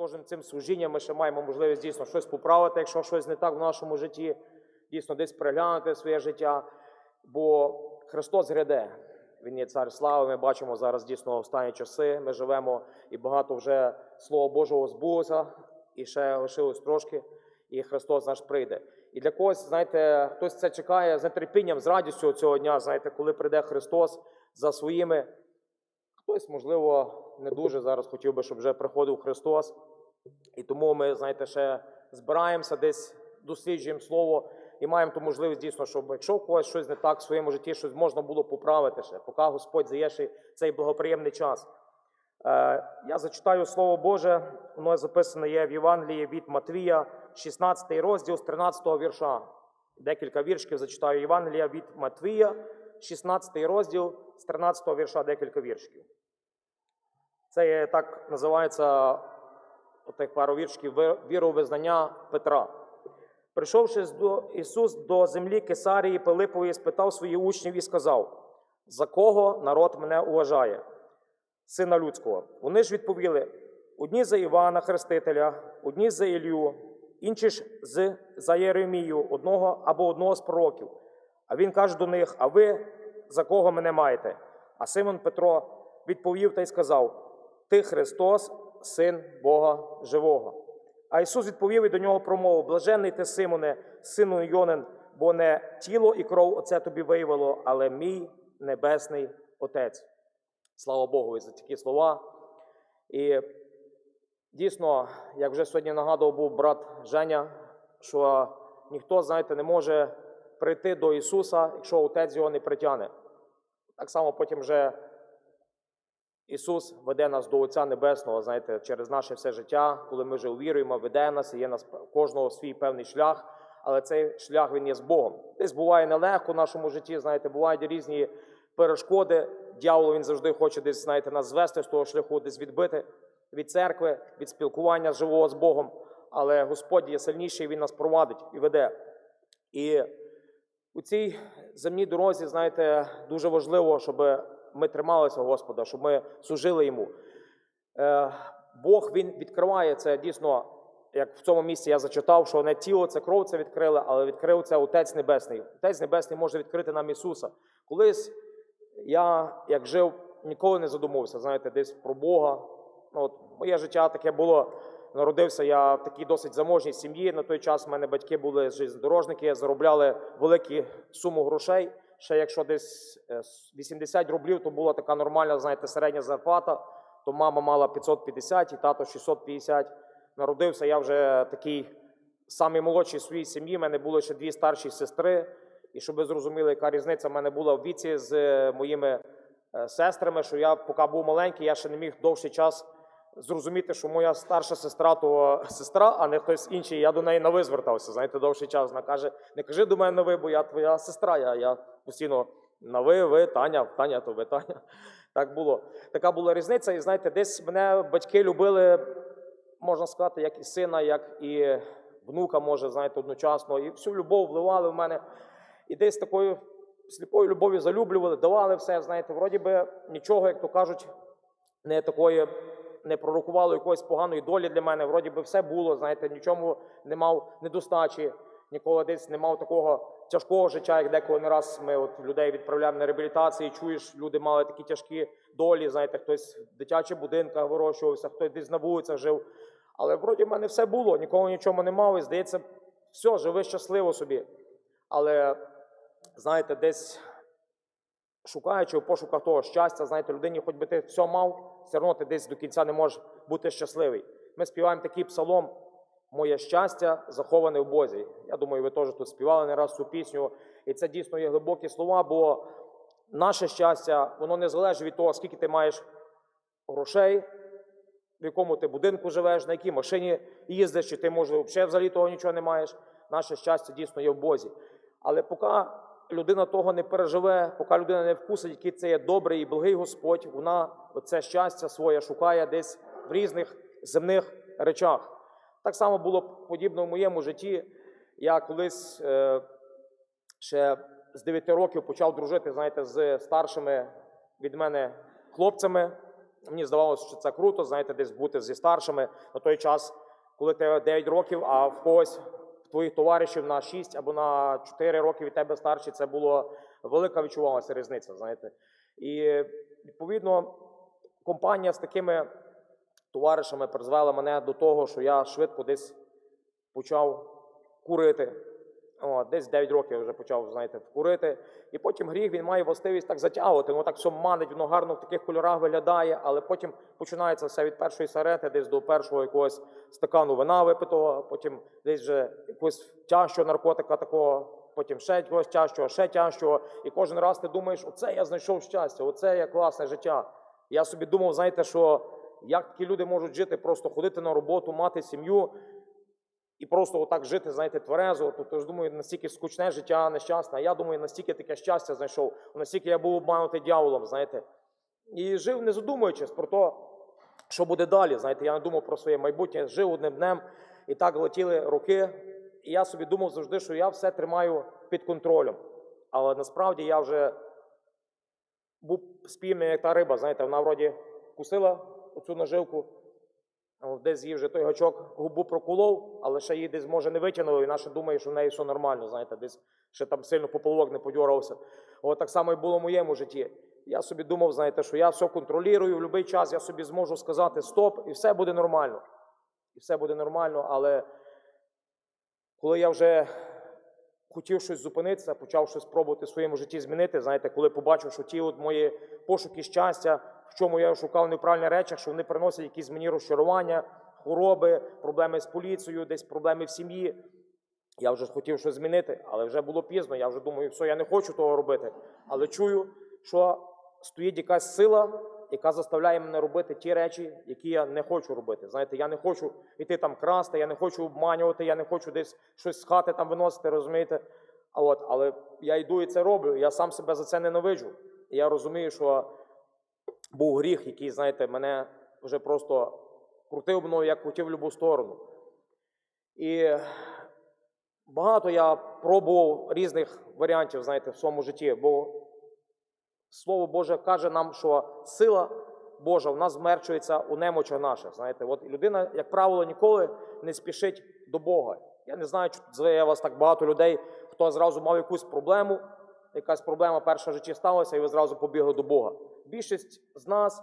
кожним цим служінням ми ще маємо можливість дійсно щось поправити, якщо щось не так в нашому житті, дійсно десь переглянути своє життя. Бо Христос гряде. Він є цар слави. Ми бачимо зараз дійсно останні часи. Ми живемо і багато вже Слова Божого збулося, і ще лишилось трошки, і Христос наш прийде. І для когось, знаєте, хтось це чекає з нетерпінням, з радістю цього дня, знаєте, коли прийде Христос за своїми. Хтось, можливо, не дуже зараз хотів би, щоб вже приходив Христос. І тому ми, знаєте, ще збираємося десь, досліджуємо слово і маємо ту можливість дійсно, щоб якщо у когось щось не так в своєму житті, щось можна було поправити ще, поки Господь дає ще цей благоприємний час. Е, я зачитаю Слово Боже, воно записане є в Євангелії від Матвія, 16 розділ з 13 вірша. Декілька віршів зачитаю Євангелія від Матвія, 16 розділ з 13 вірша, декілька віршів. Це так називається отих пару віршків віровизнання Петра. Прийшовши до Ісус до землі Кесарії Пилипової, спитав своїх учнів і сказав: За кого народ мене уважає? Сина людського. Вони ж відповіли: одні за Івана Хрестителя, одні за Ілью, інші ж за Єремію, одного або одного з пророків. А він каже до них: А ви за кого мене маєте? А Симон Петро відповів та й сказав: Ти Христос, син Бога живого. А Ісус відповів і до нього промовив: Блажений ти, Симоне, сину Йонин, бо не тіло і кров оце тобі виявило, але мій небесний Отець. Слава Богу і за такі слова. І дійсно, як вже сьогодні нагадував був брат Женя, що ніхто, знаєте, не може прийти до Ісуса, якщо Отець його не притягне. Так само потім вже Ісус веде нас до Отця Небесного, знаєте, через наше все життя, коли ми вже увіруємо, веде нас, і є нас кожного свій певний шлях, але цей шлях він є з Богом. Десь буває нелегко в нашому житті, знаєте, бувають різні перешкоди. Дьявол він завжди хоче десь, знаєте, нас звести з того шляху, десь відбити від церкви, від спілкування живого з Богом. Але Господь є сильніший, Він нас провадить і веде. І у цій земній дорозі, знаєте, дуже важливо, щоб ми трималися Господа, щоб ми служили йому. Е, Бог він відкриває це дійсно, як в цьому місці я зачитав, що не тіло, це кров це відкрили, але відкрив це Отець Небесний. Отець Небесний може відкрити нам Ісуса. Колись я, як жив, ніколи не задумувався, знаєте, десь про Бога. Ну, от, моє життя таке було. Народився я в такій досить заможній сім'ї. На той час в мене батьки були железнодорожники, заробляли великі суму грошей. Ще якщо десь е, 80 рублів, то була така нормальна, знаєте, середня зарплата, то мама мала 550 і тато 650. Народився я вже такий самий молодший в своїй сім'ї. У мене було ще дві старші сестри. І щоб ви зрозуміли, яка різниця в мене була в віці з е, моїми е, сестрами, що я, поки був маленький, я ще не міг довший час зрозуміти, що моя старша сестра то сестра, а не хтось інший. Я до неї на ви звертався. Знаєте, довший час. Вона каже: не кажи до мене на ви, бо я твоя сестра. Я, я постійно на ви, ви, Таня, Таня, то ви Таня. Так було. Така була різниця. І знаєте, десь мене батьки любили, можна сказати, як і сина, як і внука, може, знаєте, одночасно. І всю любов вливали в мене. І десь такою сліпою любов'ю залюблювали, давали все, знаєте, вроді би нічого, як то кажуть, не такої не пророкувало якоїсь поганої долі для мене. Вроді би все було, знаєте, нічому не мав недостачі, ніколи десь не мав такого тяжкого життя, як деколи не раз ми от людей відправляємо на реабілітації. Чуєш, люди мали такі тяжкі долі. Знаєте, хтось в дитячих будинках вирощувався, хтось десь на вулицях жив. Але вроді в мене все було, нікого нічого не мав. І здається, все, живи щасливо собі. Але знаєте, десь шукаючи у пошуках того щастя, знаєте, людині, хоч би ти все мав, все одно ти десь до кінця не можеш бути щасливий. Ми співаємо такий псалом. Моє щастя заховане в Бозі. Я думаю, ви теж тут співали не раз цю пісню. І це дійсно є глибокі слова, бо наше щастя, воно не залежить від того, скільки ти маєш грошей, в якому ти будинку живеш, на якій машині їздиш, чи ти, може, взагалі того нічого не маєш. Наше щастя дійсно є в Бозі. Але поки людина того не переживе, поки людина не вкусить, який це є добрий і благий Господь, вона це щастя своє шукає десь в різних земних речах. Так само було подібно в моєму житті. Я колись е, ще з 9 років почав дружити, знаєте, з старшими від мене хлопцями. Мені здавалося, що це круто, знаєте, десь бути зі старшими на той час, коли ти 9 років, а в когось твоїх товаришів на 6 або на 4 роки від тебе старші, це була велика відчувалася різниця, знаєте. І відповідно компанія з такими товаришами призвела мене до того, що я швидко десь почав курити. О, десь 9 років я вже почав, знаєте, курити. І потім гріх він має властивість так затягувати. Воно так все манить, воно гарно в таких кольорах виглядає, але потім починається все від першої сарети, десь до першого якогось стакану вина випитого, потім десь вже якогось тяжчого наркотика такого, потім ще якогось тяжчого, ще тяжчого. І кожен раз ти думаєш, оце я знайшов щастя, оце є класне життя. Я собі думав, знаєте, що як такі люди можуть жити, просто ходити на роботу, мати сім'ю і просто отак жити, знаєте, тверезо. Тобто ж думаю, настільки скучне життя, нещасне. Я думаю, настільки таке щастя знайшов, настільки я був обманутий дьяволом, знаєте. І жив, не задумуючись про те, що буде далі. Знаєте, я не думав про своє майбутнє, жив одним днем, і так летіли роки. І я собі думав завжди, що я все тримаю під контролем. Але насправді я вже був спільний, як та риба, знаєте, вона вроді кусила оцю наживку, десь їй вже той гачок губу проколов, але ще її десь може не витягнуло, і наша думає, що в неї все нормально, знаєте, десь ще там сильно пополовок не подьорався. От так само і було в моєму житті. Я собі думав, знаєте, що я все контролюю, в будь-який час я собі зможу сказати стоп, і все буде нормально. І все буде нормально, але коли я вже хотів щось зупинитися, почав щось пробувати в своєму житті змінити. Знаєте, коли побачив, що ті от мої пошуки щастя, в чому я шукав неправильні речі, що вони приносять якісь мені розчарування, хвороби, проблеми з поліцією, десь проблеми в сім'ї. Я вже хотів щось змінити, але вже було пізно. Я вже думаю, все, я не хочу того робити. Але чую, що стоїть якась сила, яка заставляє мене робити ті речі, які я не хочу робити. Знаєте, я не хочу йти там красти, я не хочу обманювати, я не хочу десь щось з хати там виносити, розумієте? А от, але я йду і це роблю. Я сам себе за це ненавиджу. Я розумію, що був гріх, який, знаєте, мене вже просто крутив мною, як хотів в будь-яку сторону. І багато я пробував різних варіантів, знаєте, в своєму житті, бо Слово Боже каже нам, що сила Божа в нас змерчується у немочах наших. Знаєте, от людина, як правило, ніколи не спішить до Бога. Я не знаю, чи зве вас так багато людей, хто зразу мав якусь проблему, якась проблема перша в житті сталася, і ви зразу побігли до Бога. Більшість з нас,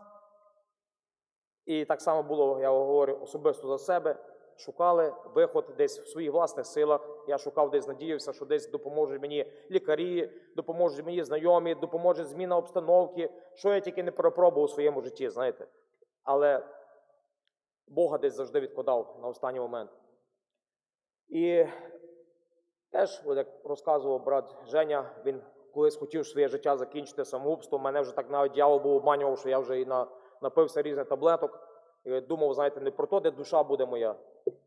і так само було, я говорю особисто за себе, шукали виход десь в своїх власних силах. Я шукав десь, надіявся, що десь допоможуть мені лікарі, допоможуть мені знайомі, допоможе зміна обстановки, що я тільки не перепробував у своєму житті, знаєте. Але Бога десь завжди відкладав на останній момент. І теж, як розказував брат Женя, він колись хотів своє життя закінчити самогубством. Мене вже так навіть дьявол був обманював, що я вже і на, напився різних таблеток. І думав, знаєте, не про те, де душа буде моя,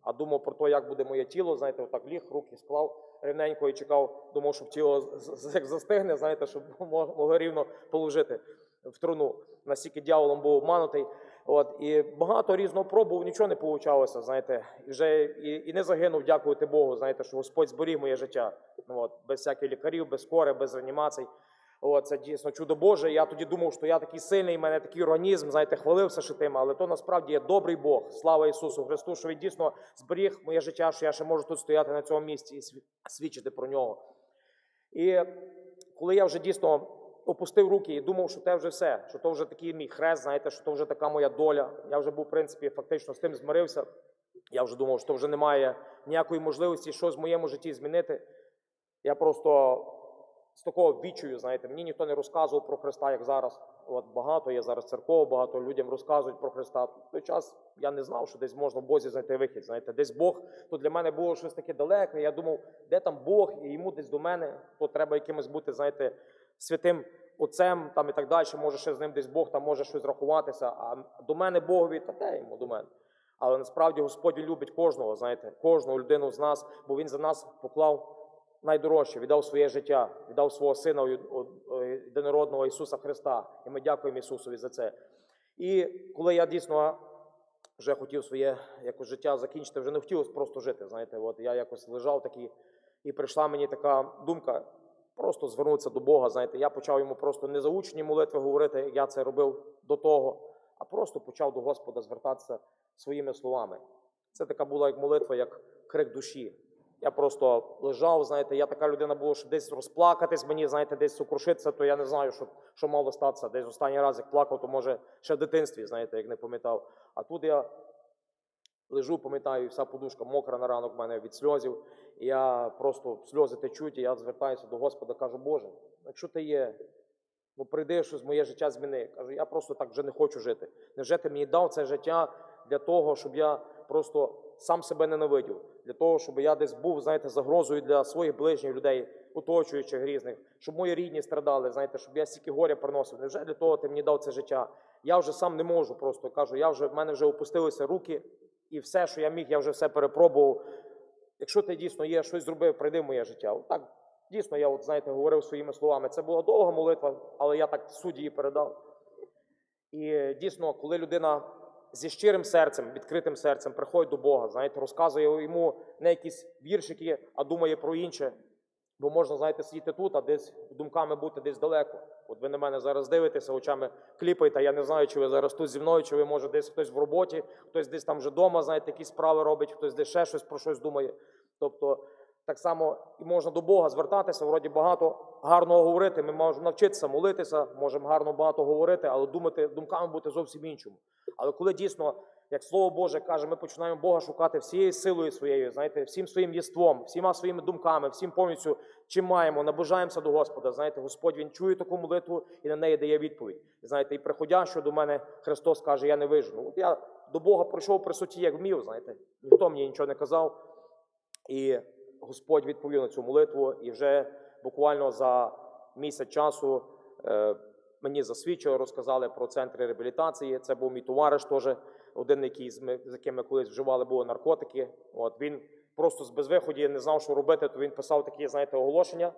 а думав про те, як буде моє тіло. Знаєте, отак ліг, руки склав рівненько і чекав, думав, щоб тіло як застигне, знаєте, щоб мо- могло рівно положити в труну. Настільки дьяволом був обманутий. От, і багато різного пробував, нічого не получалося, знаєте, і вже і, і не загинув, дякувати Богу, знаєте, що Господь зберіг моє життя. Ну, от, без всяких лікарів, без кори, без реанімацій. От, це дійсно чудо Боже. Я тоді думав, що я такий сильний, в мене такий організм, знаєте, хвалився ще тим, але то насправді є добрий Бог. Слава Ісусу Христу, що Він дійсно зберіг моє життя, що я ще можу тут стояти на цьому місці і свідчити про нього. І коли я вже дійсно опустив руки і думав, що це вже все, що то вже такий мій хрест, знаєте, що то вже така моя доля. Я вже був, в принципі, фактично з тим змирився. Я вже думав, що вже немає ніякої можливості щось в моєму житті змінити. Я просто з такого відчую, знаєте, мені ніхто не розказував про Христа, як зараз. От багато є зараз церков, багато людям розказують про Христа. В той час я не знав, що десь можна в Бозі знайти вихід. Знаєте, десь Бог, то для мене було щось таке далеке. Я думав, де там Бог, і йому десь до мене, то треба якимось бути, знаєте, святим отцем там і так далі. Може, ще з ним десь Бог там може щось рахуватися. А до мене Богові, та де йому до мене. Але насправді Господь любить кожного, знаєте, кожну людину з нас, бо Він за нас поклав найдорожче, віддав своє життя, віддав свого сина од- од- єдинородного Ісуса Христа. І ми дякуємо Ісусові за це. І коли я дійсно вже хотів своє якось життя закінчити, вже не хотів просто жити. Знаєте, от я якось лежав такий, і прийшла мені така думка просто звернутися до Бога. Знаєте, я почав йому просто не заучені молитви говорити, як я це робив до того, а просто почав до Господа звертатися своїми словами. Це така була як молитва, як крик душі. Я просто лежав, знаєте, я така людина була, що десь розплакатись мені, знаєте, десь сокрушитися, то я не знаю, що, що мало статися. Десь останній раз, як плакав, то може ще в дитинстві, знаєте, як не пам'ятав. А тут я лежу, пам'ятаю, вся подушка мокра на ранок в мене від сльозів. І я просто сльози течуть, і я звертаюся до Господа, кажу, Боже, якщо ти є, ну прийди, щось моє життя зміни. Кажу, я просто так вже не хочу жити. Невже ти мені дав це життя для того, щоб я просто сам себе ненавидів, для того, щоб я десь був, знаєте, загрозою для своїх ближніх людей, оточуючих грізних, щоб мої рідні страдали, знаєте, щоб я стільки горя приносив. Невже для того ти мені дав це життя? Я вже сам не можу просто кажу, я вже в мене вже опустилися руки, і все, що я міг, я вже все перепробував. Якщо ти дійсно є, щось зробив, прийди в моє життя. Так дійсно я, от, знаєте, говорив своїми словами. Це була довга молитва, але я так судді її передав. І дійсно, коли людина зі щирим серцем, відкритим серцем приходить до Бога, знаєте, розказує йому не якісь віршики, а думає про інше. Бо можна, знаєте, сидіти тут, а десь думками бути десь далеко. От ви на мене зараз дивитеся, очами кліпаєте. Я не знаю, чи ви зараз тут зі мною, чи ви може десь хтось в роботі, хтось десь там вже вдома, знаєте, якісь справи робить, хтось десь ще щось про щось думає. Тобто, так само і можна до Бога звертатися, вроді багато гарного говорити. Ми можемо навчитися молитися, можемо гарно багато говорити, але думати, думками бути зовсім іншому. Але коли дійсно, як Слово Боже каже, ми починаємо Бога шукати всією силою своєю, знаєте, всім своїм єством, всіма своїми думками, всім повністю, чим маємо, наближаємося до Господа. Знаєте, Господь Він чує таку молитву і на неї дає відповідь. І знаєте, і приходящо до мене Христос каже, я не вижену. От я до Бога прийшов при суті, як вмів, знаєте, ніхто мені нічого не казав. І Господь відповів на цю молитву, і вже буквально за місяць часу е, мені засвідчили, розказали про центри реабілітації. Це був мій товариш, теж один, який з ми, з яким ми колись вживали були наркотики. От він просто з безвиході не знав, що робити, то він писав такі, знаєте, оголошення.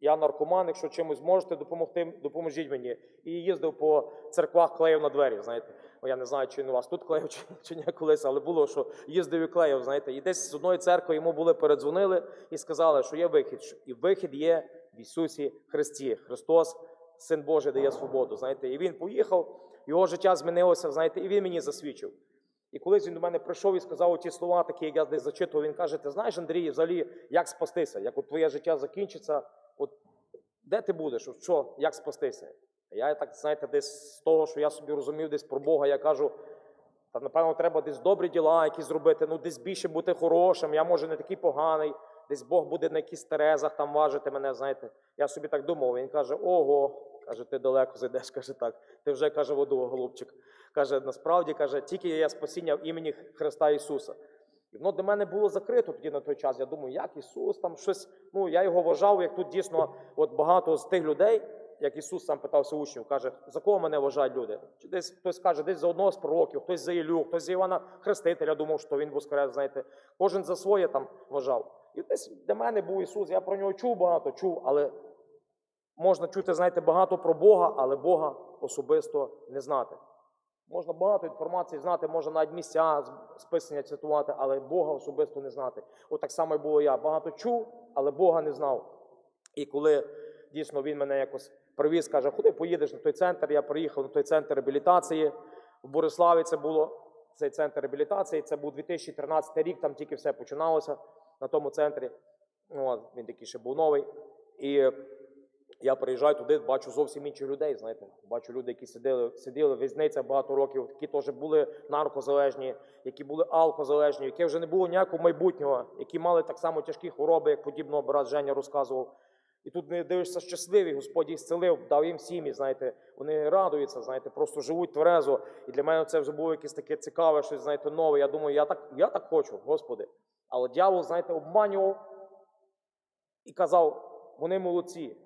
Я наркоман, якщо чимось можете допомогти, допоможіть мені. І їздив по церквах, клеїв на двері. Знаєте, я не знаю, чи він у вас тут клеїв, чи, чи ні колись, але було, що їздив і клеїв. Знаєте, і десь з одної церкви йому були передзвонили і сказали, що є вихід. І вихід є в Ісусі Христі. Христос, Син Божий, дає свободу. Знаєте, і він поїхав, його життя змінилося. Знаєте, і він мені засвідчив. І колись він до мене прийшов і сказав ті слова, такі, як я десь зачитував, він каже: Ти знаєш, Андрій, взагалі, як спастися? Як от твоє життя закінчиться, от де ти будеш? От Що, як спастися? А Я так, знаєте, десь з того, що я собі розумів десь про Бога, я кажу, та напевно треба десь добрі діла якісь зробити, ну десь більше бути хорошим, я може не такий поганий, десь Бог буде на якихось терезах там важити мене, знаєте. Я собі так думав, він каже, ого, каже, ти далеко зайдеш, каже так, ти вже каже воду, голубчик. Каже, насправді каже, тільки є спасіння в імені Христа Ісуса. І воно до мене було закрито тоді на той час. Я думаю, як Ісус там щось. Ну я його вважав, як тут дійсно от багато з тих людей, як Ісус сам питався учнів, каже, за кого мене вважають люди? Чи десь хтось каже, десь за одного з пророків, хтось за Ілю, хтось за Івана Хрестителя, думав, що він воскрес, знаєте, кожен за своє там вважав. І десь для мене був Ісус, я про нього чув багато, чув, але можна чути, знаєте, багато про Бога, але Бога особисто не знати. Можна багато інформації знати, можна навіть місця списання цитувати, але Бога особисто не знати. От так само і було я. Багато чув, але Бога не знав. І коли дійсно він мене якось привіз, каже, куди поїдеш на той центр, я приїхав на той центр реабілітації. В Бориславі це було цей центр реабілітації. Це був 2013 рік, там тільки все починалося на тому центрі. Ну, він такий ще був новий. І я приїжджаю туди, бачу зовсім інших людей. Знаєте, бачу люди, які сиділи, сиділи в в'язницях багато років, які теж були наркозалежні, які були алкозалежні, які вже не було ніякого майбутнього, які мали так само тяжкі хвороби, як подібно брат Женя розказував. І тут не дивишся щасливі, Господь їх зцілив, дав їм сім'ї, знаєте, вони радуються, знаєте, просто живуть тверезо. І для мене це вже було якесь таке цікаве, щось, знаєте, нове. Я думаю, я так, я так хочу, Господи. Але дьявол, знаєте, обманював і казав, вони молодці.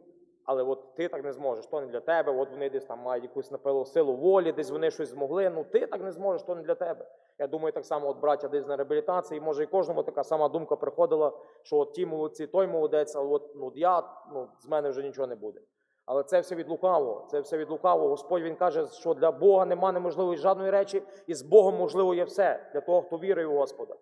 Але от ти так не зможеш, то не для тебе. От вони десь там мають якусь напевно силу волі, десь вони щось змогли. Ну ти так не зможеш, то не для тебе. Я думаю, так само, от браття десь на реабілітації, може і кожному така сама думка приходила, що от ті молодці, той молодець, а от ну я ну з мене вже нічого не буде. Але це все від лукавого. Це все від лукавого. Господь він каже, що для Бога нема неможливої жодної речі, і з Богом можливо є все для того, хто вірує в Господа.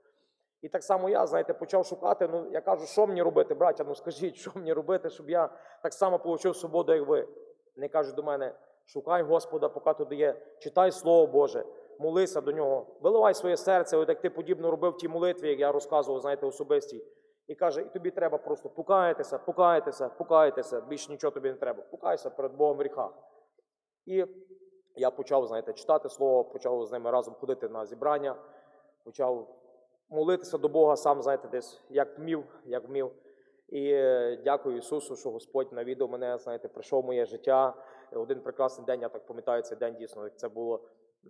І так само я, знаєте, почав шукати. Ну, я кажу, що мені робити, браття? Ну скажіть, що мені робити, щоб я так само отримав свободу, як ви. Вони кажуть до мене, Шукай Господа, поки туди є, читай Слово Боже, молися до нього, виливай своє серце, от як ти подібно робив в тій молитві, як я розказував, знаєте, особистій. І каже, і тобі треба просто покаятися, покаятися, покаятися, більше нічого тобі не треба. Покайся перед Богом в гріхах. І я почав, знаєте, читати слово, почав з ними разом ходити на зібрання, почав молитися до Бога, сам, знаєте, десь як вмів, як вмів. І е, дякую Ісусу, що Господь навідав мене, знаєте, прийшов моє життя. Один прекрасний день, я так пам'ятаю цей день дійсно, як це було,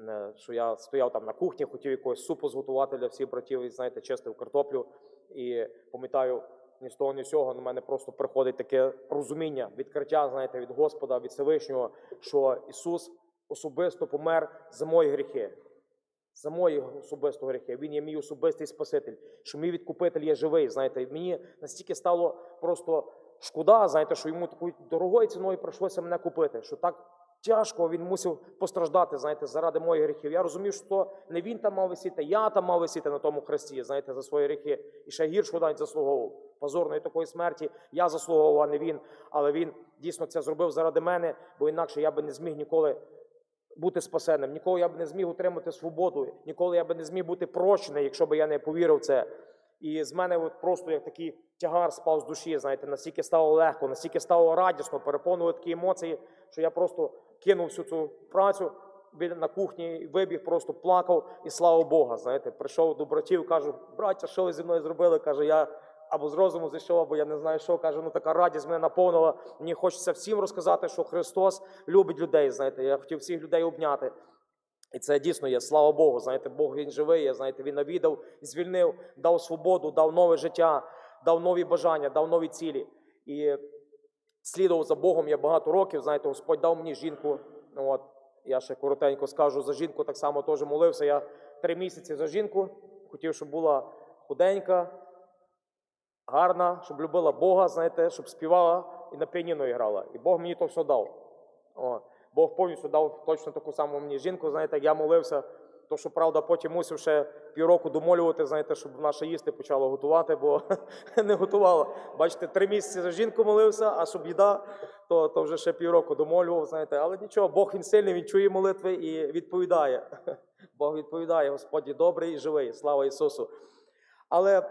е, що я стояв там на кухні, хотів якогось супу зготувати для всіх братів, і знаєте, чистив картоплю. І пам'ятаю, ні з того, ні з цього на мене просто приходить таке розуміння, відкриття, знаєте, від Господа, від Всевишнього, що Ісус особисто помер за мої гріхи. За мої особисто гріхи. Він є мій особистий Спаситель, що мій відкупитель є живий. Знаєте, мені настільки стало просто шкода, знаєте, що йому такою дорогою ціною прийшлося мене купити. Що так тяжко він мусив постраждати, знаєте, заради моїх гріхів. Я розумів, що не він там мав висіти, я там мав висіти на тому хресті, знаєте, за свої гріхи. І ще гіршу навіть заслуговував. Позорної такої смерті я заслуговував, а не він. Але він дійсно це зробив заради мене, бо інакше я би не зміг ніколи бути спасеним. Ніколи я б не зміг отримати свободу, ніколи я б не зміг бути прощений, якщо б я не повірив в це. І з мене от просто як такий тягар спав з душі, знаєте, настільки стало легко, настільки стало радісно, переповнили такі емоції, що я просто кинув всю цю працю на кухні, вибіг, просто плакав і слава Бога. Знаєте, прийшов до братів, кажу, браття, що ви зі мною зробили? Каже, я або з розуму зійшов, або я не знаю що. Каже, ну така радість мене наповнила. Мені хочеться всім розказати, що Христос любить людей. Знаєте, я хотів всіх людей обняти. І це дійсно є, слава Богу. Знаєте, Бог він живий, є, знаєте, він навідав, звільнив, дав свободу, дав нове життя, дав нові бажання, дав нові цілі. І слідував за Богом я багато років. Знаєте, Господь дав мені жінку. Ну, от, я ще коротенько скажу за жінку, так само теж молився. Я три місяці за жінку. Хотів, щоб була худенька, гарна, щоб любила Бога, знаєте, щоб співала і на піаніно грала. І Бог мені то все дав. О, Бог повністю дав точно таку саму мені жінку, знаєте, я молився. То, що правда, потім мусив ще півроку домолювати, знаєте, щоб наша їсти почала готувати, бо не готувала. Бачите, три місяці за жінку молився, а щоб їда, то, то вже ще півроку домолював, знаєте. Але нічого, Бог він сильний, він чує молитви і відповідає. Бог відповідає, Господь добрий і живий. Слава Ісусу. Але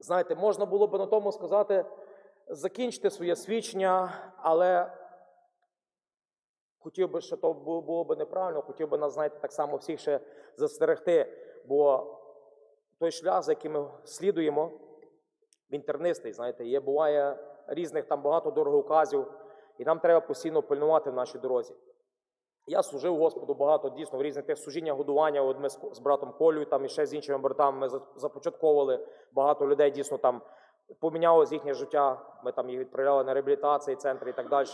знаєте, можна було би на тому сказати, закінчити своє свідчення, але хотів би, що то було, би неправильно, хотів би нас, знаєте, так само всіх ще застерегти, бо той шлях, за яким ми слідуємо, він тернистий, знаєте, є, буває різних там багато дороговказів, і нам треба постійно пильнувати в нашій дорозі. Я служив Господу багато дійсно в різних тих служіннях годування. От ми з, братом Колею там і ще з іншими братами ми започатковували. Багато людей дійсно там помінялось їхнє життя. Ми там їх відправляли на реабілітації, центри і так далі.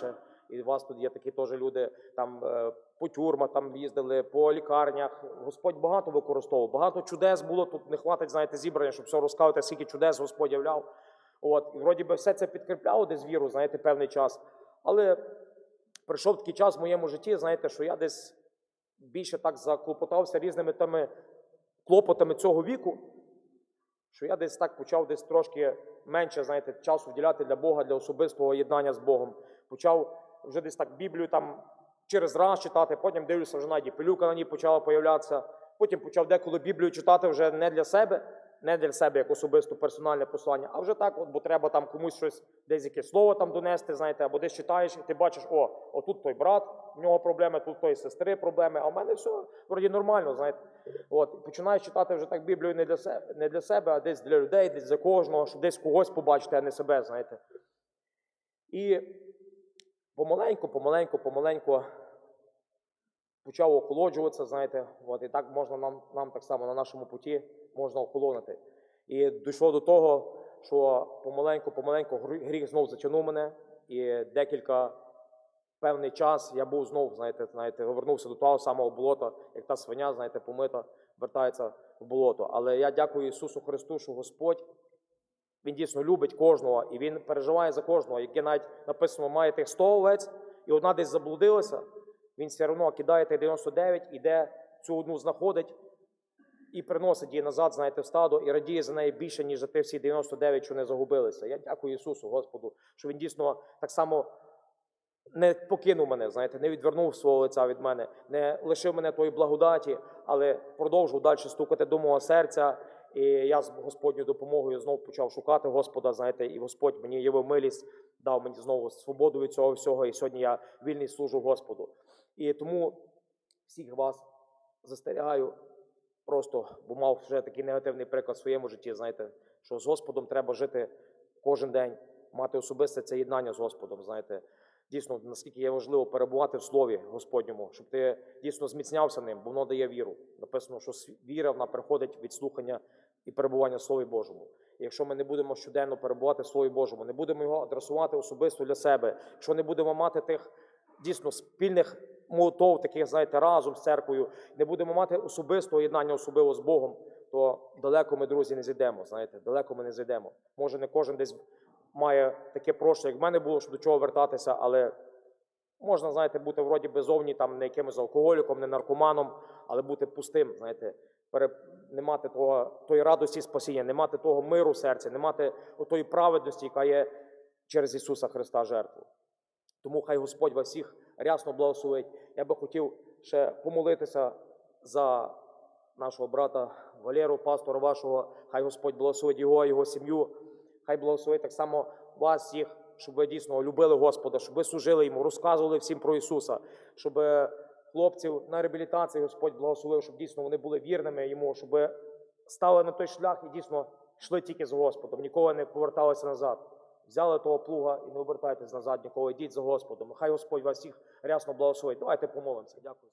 І у вас тут є такі теж люди, там е, по тюрмах там їздили, по лікарнях. Господь багато використовував. Багато чудес було. Тут не хватить, знаєте, зібрання, щоб все розказати, скільки чудес Господь являв. От, і вроді би все це підкріпляло десь віру, знаєте, певний час. Але прийшов такий час в моєму житті, знаєте, що я десь більше так заклопотався різними тими клопотами цього віку, що я десь так почав десь трошки менше, знаєте, часу вділяти для Бога, для особистого єднання з Богом. Почав вже десь так Біблію там через раз читати, потім дивлюся, вже навіть пилюка на ній почала появлятися. Потім почав деколи Біблію читати вже не для себе, не для себе як особисто персональне послання, а вже так, от, бо треба там комусь щось, десь якесь слово там донести, знаєте, або десь читаєш, і ти бачиш, о, отут той брат, в нього проблеми, тут той сестри проблеми, а в мене все вроді нормально, знаєте. От, починаєш читати вже так Біблію не для себе, не для себе, а десь для людей, десь за кожного, щоб десь когось побачити, а не себе, знаєте. І помаленьку, помаленьку, помаленьку почав охолоджуватися, знаєте, от, і так можна нам, нам так само на нашому путі можна охолонути. І дійшло до того, що помаленьку, помаленьку гріх знов затягнув мене, і декілька певний час я був знов, знаєте, знаєте, повернувся до того самого болота, як та свиня, знаєте, помита, вертається в болото. Але я дякую Ісусу Христу, що Господь він дійсно любить кожного, і він переживає за кожного. Яке навіть написано, має тих 100 овець, і одна десь заблудилася, він все одно кидає тих 99, іде цю одну знаходить і приносить її назад, знаєте, в стадо, і радіє за неї більше, ніж за тих всі 99, що не загубилися. Я дякую Ісусу, Господу, що Він дійсно так само не покинув мене, знаєте, не відвернув свого лиця від мене, не лишив мене тої благодаті, але продовжив далі стукати до мого серця. І я з Господньою допомогою знову почав шукати Господа, знаєте, і Господь мені явив милість, дав мені знову свободу від цього всього. І сьогодні я вільний служу Господу. І тому всіх вас застерігаю, просто, бо мав вже такий негативний приклад в своєму житті, знаєте, що з Господом треба жити кожен день, мати особисте це єднання з Господом. Знаєте, дійсно, наскільки є важливо перебувати в Слові Господньому, щоб ти дійсно зміцнявся ним, бо воно дає віру. Написано, що віра вона приходить від слухання і перебування в Слові Божому. Якщо ми не будемо щоденно перебувати в Слові Божому, не будемо його адресувати особисто для себе, якщо не будемо мати тих дійсно спільних молотов, таких, знаєте, разом з церквою, не будемо мати особистого єднання особливо з Богом, то далеко ми, друзі, не зайдемо. Знаєте, далеко ми не зайдемо. Може, не кожен десь має таке прошле, як в мене було, щоб до чого вертатися, але можна, знаєте, бути вроді безовні, там не якимось алкоголіком, не наркоманом, але бути пустим, знаєте, не мати того, тої радості спасіння, не мати того миру в серці, не мати тої праведності, яка є через Ісуса Христа жертву. Тому хай Господь вас всіх рясно благословить. Я би хотів ще помолитися за нашого брата Валеру, пастора вашого. Хай Господь благословить його, його сім'ю. Хай благословить так само вас всіх, щоб ви дійсно любили Господа, щоб ви служили йому, розказували всім про Ісуса, щоб хлопців на реабілітації Господь благословив, щоб дійсно вони були вірними йому, щоб стали на той шлях і дійсно йшли тільки з Господом, ніколи не поверталися назад. Взяли того плуга і не обертайтесь назад нікого. йдіть за Господом. Хай Господь вас всіх рясно благословить. Давайте помолимося. Дякую.